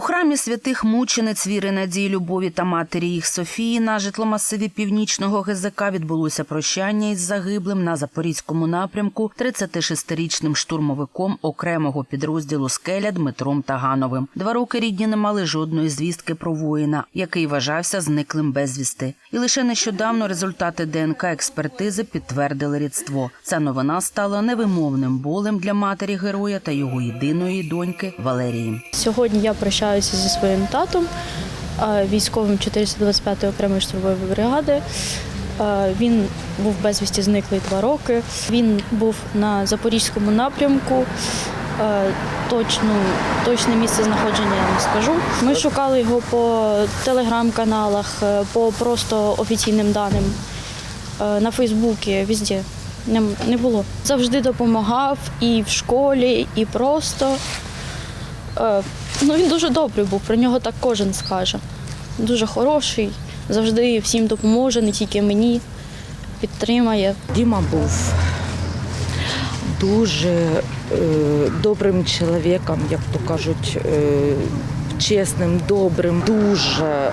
храмі святих мучениць віри надії, любові та матері їх Софії на житломасиві північного ГЗК відбулося прощання із загиблим на запорізькому напрямку 36-річним штурмовиком окремого підрозділу скеля Дмитром Тагановим. Два роки рідні не мали жодної звістки про воїна, який вважався зниклим безвісти. І лише нещодавно результати ДНК експертизи підтвердили рідство. Ця новина стала невимовним болем для матері героя та його єдиної доньки Валерії. Сьогодні я прощаюся зі своїм татом, військовим 425-ї окремої штурмової бригади. Він був безвісті зниклий два роки. Він був на запорізькому напрямку. Точну, точне місце знаходження я не скажу. Ми шукали його по телеграм-каналах, е, по просто офіційним даним е, на Фейсбуці, везде. Не було. Завжди допомагав і в школі, і просто. Е, Ну, він дуже добрий був, про нього так кожен скаже. Дуже хороший, завжди всім допоможе, не тільки мені, підтримає. Діма був дуже е, добрим чоловіком, як то кажуть, е, чесним, добрим, дуже,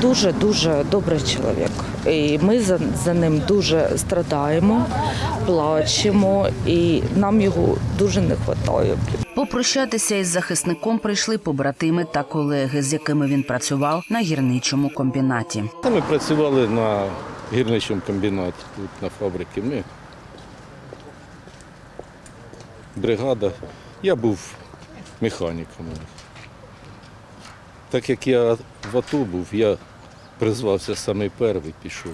дуже, дуже добрий чоловік. І ми за, за ним дуже страдаємо, плачемо, і нам його дуже не вистачає. Попрощатися із захисником прийшли побратими та колеги, з якими він працював на гірничому комбінаті. Ми працювали на гірничому комбінаті, тут на фабриці. Ми бригада. Я був механіком. Так як я в АТО був, я призвався самий перший, пішов.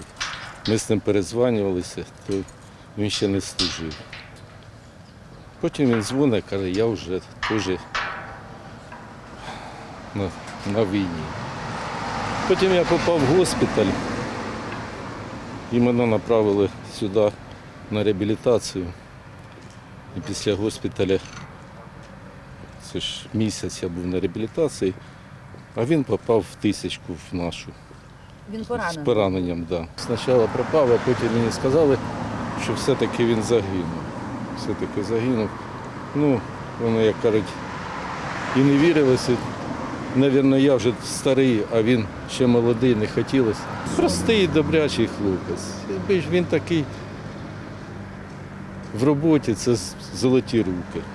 Ми з ним перезванювалися, то він ще не служив. Потім він дзвонить, каже, я вже теж на, на війні. Потім я попав в госпіталь і мене направили сюди на реабілітацію. І після госпіталя, це ж місяць я був на реабілітації, а він попав в тисячку в нашу. Він поранений. З пораненням, так. Да. Спочатку пропав, а потім мені сказали, що все-таки він загинув. Все-таки загинув. Ну, вони, як кажуть, і не вірилося. Навірно, я вже старий, а він ще молодий, не хотілося. Простий, добрячий хлопець. Він такий в роботі це золоті руки.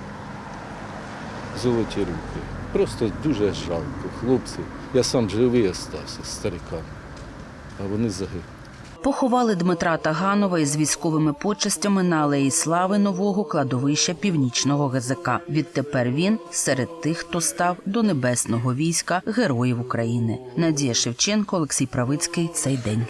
Золоті руки. Просто дуже жалко хлопців. Я сам живий остався з стариками, а вони загинули. Поховали Дмитра Таганова із військовими почестями на алеї слави нового кладовища північного ГЗК. Відтепер він серед тих, хто став до небесного війська героїв України. Надія Шевченко, Олексій Правицький. Цей день.